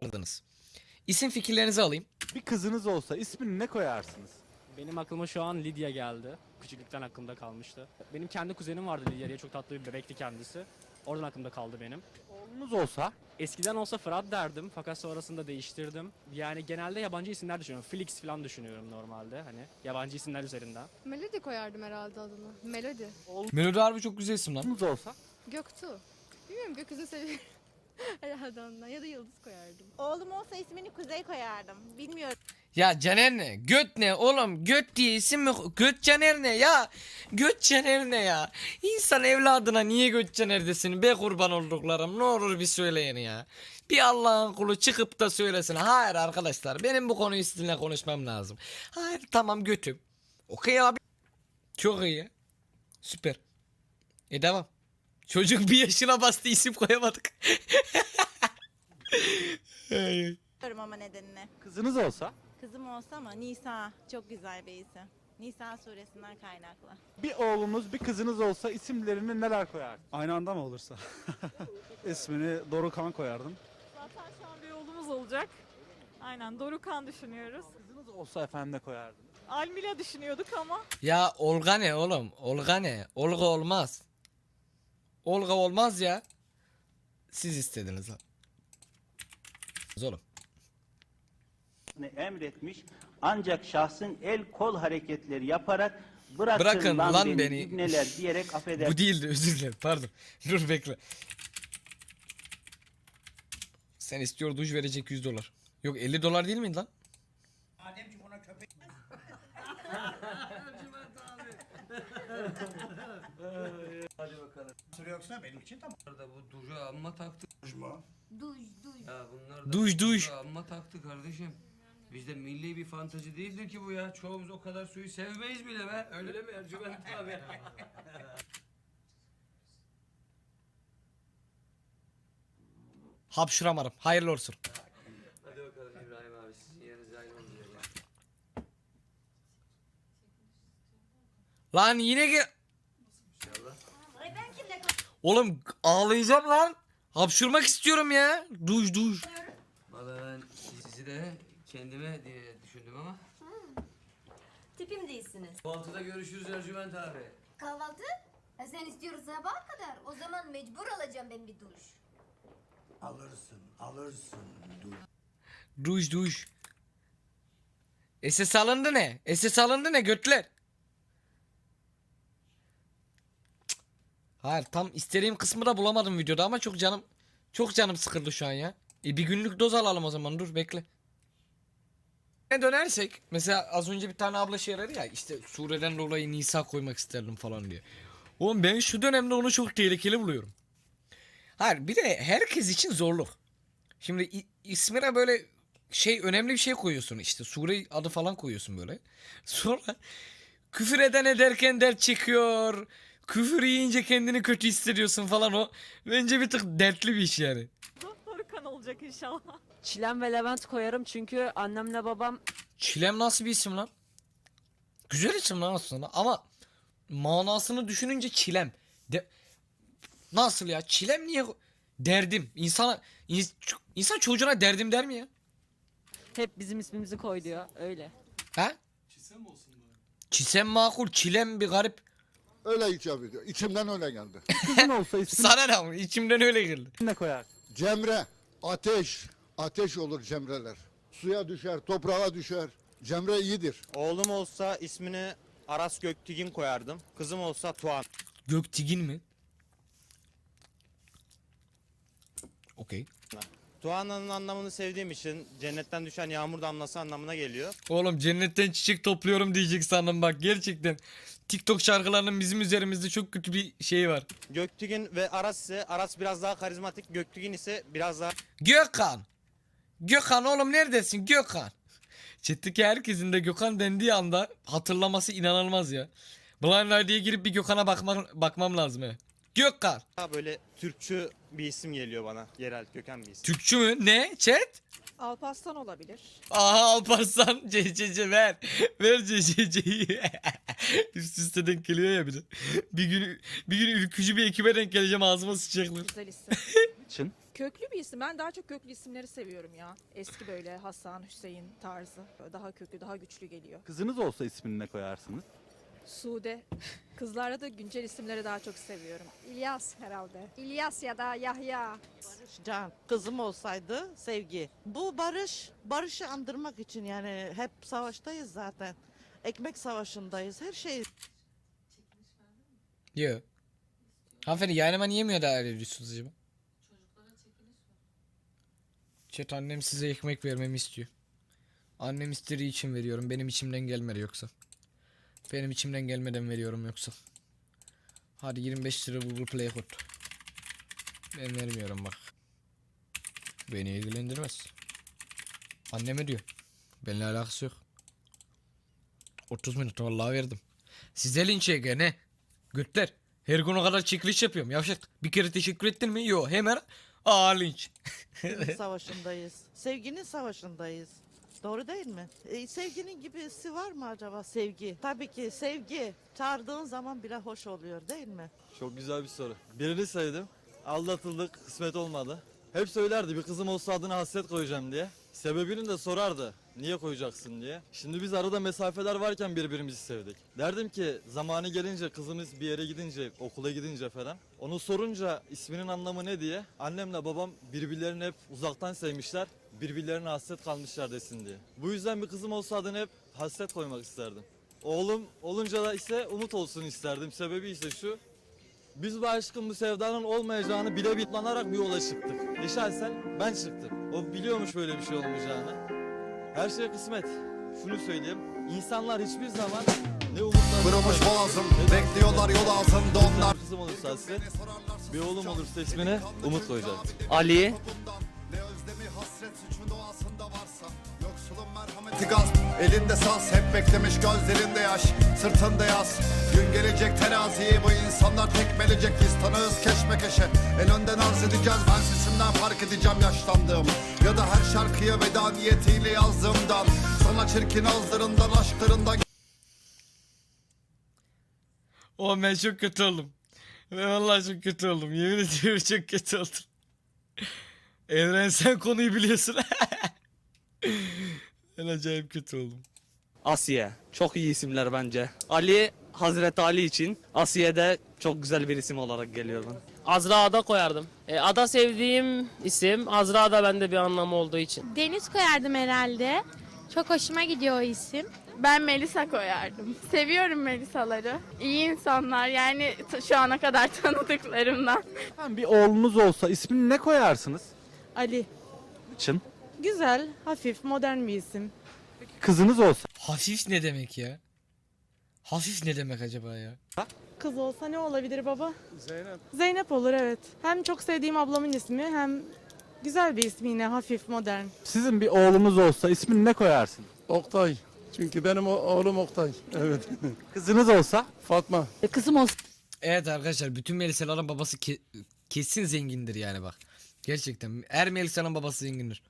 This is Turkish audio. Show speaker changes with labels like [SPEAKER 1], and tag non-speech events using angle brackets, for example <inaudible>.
[SPEAKER 1] koyardınız? İsim fikirlerinizi alayım.
[SPEAKER 2] Bir kızınız olsa ismini ne koyarsınız?
[SPEAKER 3] Benim aklıma şu an Lidya geldi. Küçüklükten aklımda kalmıştı. Benim kendi kuzenim vardı Lidya diye çok tatlı bir bebekti kendisi. Oradan aklımda kaldı benim.
[SPEAKER 2] Oğlunuz olsa
[SPEAKER 3] Eskiden olsa Fırat derdim fakat sonrasında değiştirdim. Yani genelde yabancı isimler düşünüyorum. Felix falan düşünüyorum normalde hani yabancı isimler üzerinden.
[SPEAKER 4] Melody koyardım herhalde adını. Melody.
[SPEAKER 1] Melodi harbi çok güzel isim lan.
[SPEAKER 2] oğlunuz olsa
[SPEAKER 4] Göktuğ. Bilmiyorum gökyüzü seviyorum. <laughs> herhalde ondan. Ya da yıldız koyardım.
[SPEAKER 5] Oğlum olsa ismini Kuzey koyardım. Bilmiyorum.
[SPEAKER 1] Ya Caner ne? Göt ne oğlum? Göt diye isim mi? Göt Caner ne ya? Göt Caner ne ya? İnsan evladına niye Göt Caner desin? Be kurban olduklarım. Ne olur bir söyleyin ya. Bir Allah'ın kulu çıkıp da söylesin. Hayır arkadaşlar benim bu konuyu sizinle konuşmam lazım. Hayır tamam götüm. Okey abi. Çok iyi. Süper. E devam. Çocuk bir yaşına bastı isim koyamadık. <laughs>
[SPEAKER 5] Bilmiyorum ama nedenini.
[SPEAKER 2] kızınız olsa
[SPEAKER 5] Kızım olsa ama Nisa çok güzel bir isim. Nisa suresinden kaynaklı.
[SPEAKER 2] bir oğlunuz bir kızınız olsa isimlerini neler koyar?
[SPEAKER 6] Aynı anda mı olursa? <laughs> İsmini Dorukan koyardım.
[SPEAKER 7] Zaten şu an bir oğlumuz olacak. Aynen Dorukan düşünüyoruz.
[SPEAKER 2] Kızınız olsa efendim ne koyardınız?
[SPEAKER 7] Almila düşünüyorduk ama
[SPEAKER 1] Ya Olga ne oğlum? Olga ne? Olga olmaz. Olga olmaz ya. Siz istediniz lan. Oğlum.
[SPEAKER 8] emretmiş ancak şahsın el kol hareketleri yaparak bırakın,
[SPEAKER 1] Bırakın
[SPEAKER 8] lan,
[SPEAKER 1] lan
[SPEAKER 8] beni,
[SPEAKER 1] beni."
[SPEAKER 8] ibneler diyerek affeder.
[SPEAKER 1] Bu değildi özür dilerim pardon. <laughs> Dur bekle. Sen istiyor duş verecek 100 dolar. Yok 50 dolar değil miydi lan? <laughs> <laughs>
[SPEAKER 9] Yoksa benim için tamam.
[SPEAKER 10] Bu duşa amma taktı.
[SPEAKER 9] Duş mu?
[SPEAKER 10] Ya bunlar da
[SPEAKER 1] Duş, duş.
[SPEAKER 10] duşa amma taktı kardeşim. Bizde milli bir fantazi değildir ki bu ya. Çoğumuz o kadar suyu sevmeyiz bile be. Öyle değil mi Ercüment <laughs> abi?
[SPEAKER 1] Hapşuramadım. Hayırlı olsun.
[SPEAKER 10] Hadi bakalım İbrahim abi sizin yeriniz aynı olacak ya.
[SPEAKER 1] Lan yine ge... Oğlum ağlayacağım lan. Hapşurmak istiyorum ya. Duş duş.
[SPEAKER 10] Valla ben sizi de kendime diye düşündüm ama.
[SPEAKER 11] Tipim değilsiniz.
[SPEAKER 10] Kahvaltıda görüşürüz Ercüment abi.
[SPEAKER 11] Kahvaltı? Ha sen istiyorsan sabaha kadar. O zaman mecbur alacağım ben bir duş.
[SPEAKER 9] Alırsın, alırsın. Dur.
[SPEAKER 1] Duş duş. SS alındı ne? SS alındı ne götler? Hayır tam istediğim kısmı da bulamadım videoda ama çok canım çok canım sıkıldı şu an ya. E bir günlük doz alalım o zaman dur bekle. Ne dönersek mesela az önce bir tane abla şey aradı ya işte sureden dolayı Nisa koymak isterdim falan diye. Oğlum ben şu dönemde onu çok tehlikeli buluyorum. Hayır bir de herkes için zorluk. Şimdi i- ismine böyle şey önemli bir şey koyuyorsun işte sure adı falan koyuyorsun böyle. <laughs> Sonra küfür eden ederken dert çıkıyor. Küfür yiyince kendini kötü hissediyorsun falan o. Bence bir tık dertli bir iş yani.
[SPEAKER 7] Dorukan olacak inşallah.
[SPEAKER 12] Çilem ve Levent koyarım çünkü annemle babam
[SPEAKER 1] Çilem nasıl bir isim lan? Güzel isim lan aslında ama manasını düşününce çilem. De nasıl ya? Çilem niye derdim? İnsana ins- insan çocuğuna derdim der mi ya?
[SPEAKER 12] hep bizim ismimizi koy diyor. Öyle.
[SPEAKER 1] Ha? Çisem makul, çilem bir garip.
[SPEAKER 6] Öyle icap ediyor. İçimden öyle geldi. <laughs>
[SPEAKER 2] Kızın olsa ismini
[SPEAKER 1] Sana ne ama içimden öyle geldi.
[SPEAKER 2] ne koyar?
[SPEAKER 6] Cemre, ateş. Ateş olur cemreler. Suya düşer, toprağa düşer. Cemre iyidir.
[SPEAKER 13] Oğlum olsa ismini Aras Göktigin koyardım. Kızım olsa Tuğan.
[SPEAKER 1] Göktigin mi? Okey.
[SPEAKER 13] Tuğan'ın anlamını sevdiğim için cennetten düşen yağmur damlası anlamına geliyor.
[SPEAKER 1] Oğlum cennetten çiçek topluyorum diyecek sandım bak gerçekten. TikTok şarkılarının bizim üzerimizde çok kötü bir şey var.
[SPEAKER 13] Göktigin ve Aras ise Aras biraz daha karizmatik, Göktigin ise biraz daha
[SPEAKER 1] Gökhan. Gökhan oğlum neredesin Gökhan? Chat'teki herkesin de Gökhan dendiği anda hatırlaması inanılmaz ya. Blind ID'ye girip bir Gökhan'a bakmak, bakmam lazım he. Gökhan.
[SPEAKER 13] daha böyle Türkçü bir isim geliyor bana. Yerel, köken bir isim.
[SPEAKER 1] Türkçü mü? Ne? Chat?
[SPEAKER 7] Alparslan olabilir.
[SPEAKER 1] Aha Alparslan <laughs> CCC ver. Ver CCC'yi. <laughs> <laughs> Üst üste denk geliyor ya bir de. <laughs> Bir gün bir gün ülkücü bir ekibe denk geleceğim ağzıma sıçacaklar.
[SPEAKER 7] Güzel isim. <laughs>
[SPEAKER 2] için
[SPEAKER 14] Köklü bir isim. Ben daha çok köklü isimleri seviyorum ya. Eski böyle Hasan, Hüseyin tarzı. Böyle Daha köklü, daha güçlü geliyor.
[SPEAKER 2] Kızınız olsa ismini ne koyarsınız?
[SPEAKER 14] Sude. Kızlarda da güncel isimleri daha çok seviyorum.
[SPEAKER 15] İlyas herhalde. İlyas ya da Yahya.
[SPEAKER 16] Can, kızım olsaydı sevgi. Bu barış, barışı andırmak için yani hep savaştayız zaten. Ekmek savaşındayız. Her şey
[SPEAKER 1] Yo. Hanımefendi yayınıma niye müdahale ediyorsunuz acaba? Chat annem size ekmek vermemi istiyor. Annem istediği için veriyorum. Benim içimden gelmedi yoksa. Benim içimden gelmeden veriyorum yoksa. Hadi 25 lira Google Play kod. Ben vermiyorum bak. Beni ilgilendirmez. Anneme diyor. Benimle alakası yok. 30 minut vallahi verdim. Size linç yege ne? Götler. Her gün o kadar çekiliş yapıyorum. Yavşak. Bir kere teşekkür ettin mi? Yok. Hemen aa linç. <laughs>
[SPEAKER 16] savaşındayız. Sevginin savaşındayız. Doğru değil mi? E, sevginin gibisi var mı acaba sevgi? Tabii ki sevgi. Çağırdığın zaman bile hoş oluyor değil mi?
[SPEAKER 17] Çok güzel bir soru. Birini sevdim. Aldatıldık, kısmet olmadı. Hep söylerdi bir kızım olsa adına hasret koyacağım diye. Sebebini de sorardı. Niye koyacaksın diye. Şimdi biz arada mesafeler varken birbirimizi sevdik. Derdim ki zamanı gelince kızımız bir yere gidince, okula gidince falan. Onu sorunca isminin anlamı ne diye. Annemle babam birbirlerini hep uzaktan sevmişler. Birbirlerine hasret kalmışlar desin diye. Bu yüzden bir kızım olsa adını hep hasret koymak isterdim. Oğlum olunca da ise umut olsun isterdim. Sebebi ise şu. Biz bu aşkın bu sevdanın olmayacağını bile bitlanarak bir yola çıktık. E şahsen ben çıktım. O biliyormuş böyle bir şey olmayacağını. Her şey kısmet. Şunu söyleyeyim. İnsanlar hiçbir zaman ne umutlar...
[SPEAKER 18] Kırılmış boğazım, bekliyorlar yol altında onlar.
[SPEAKER 17] Kızım olursa hasret, bir oğlum olursa ismine Umut koyacağım.
[SPEAKER 3] Ali,
[SPEAKER 18] Ne özlemi hasret suçun doğasında varsa Elinde saz hep beklemiş gözlerinde yaş Sırtında yaz Gün gelecek teraziyi bu insanlar tekmelecek Biz tanığız keşmekeşe El önden arz edeceğiz ben sesimden fark edeceğim yaşlandığım Ya da her şarkıya veda niyetiyle yazdığımdan Sana çirkin ağızlarından aşklarından
[SPEAKER 1] O ben çok kötü oldum. Ben vallahi çok kötü oldum. Yemin ediyorum çok kötü oldum. Evren sen konuyu biliyorsun. <laughs> ben acayip kötü oldum.
[SPEAKER 3] Asiye. Çok iyi isimler bence. Ali, Hazreti Ali için. Asiye de çok güzel bir isim olarak geliyor bana.
[SPEAKER 16] Azra Ada koyardım. E, Ada sevdiğim isim. Azra da bende bir anlamı olduğu için.
[SPEAKER 15] Deniz koyardım herhalde. Çok hoşuma gidiyor o isim. Ben Melisa koyardım. Seviyorum Melisa'ları. İyi insanlar yani t- şu ana kadar <laughs> tanıdıklarımdan.
[SPEAKER 2] Efendim bir oğlunuz olsa ismini ne koyarsınız?
[SPEAKER 16] Ali.
[SPEAKER 2] Için.
[SPEAKER 16] Güzel, hafif, modern bir isim.
[SPEAKER 2] Kızınız olsa
[SPEAKER 1] Hafif ne demek ya? Hafif ne demek acaba ya?
[SPEAKER 16] Kız olsa ne olabilir baba? Zeynep. Zeynep olur evet. Hem çok sevdiğim ablamın ismi hem güzel bir ismi yine hafif, modern.
[SPEAKER 2] sizin bir oğlunuz olsa ismini ne koyarsınız?
[SPEAKER 19] Oktay. Çünkü benim oğlum Oktay. Evet. <laughs>
[SPEAKER 2] Kızınız olsa
[SPEAKER 19] Fatma.
[SPEAKER 16] kızım olsa
[SPEAKER 1] Evet arkadaşlar bütün Melisa'ların babası ke- kesin zengindir yani bak. Gerçekten her Melisa'nın babası zengindir.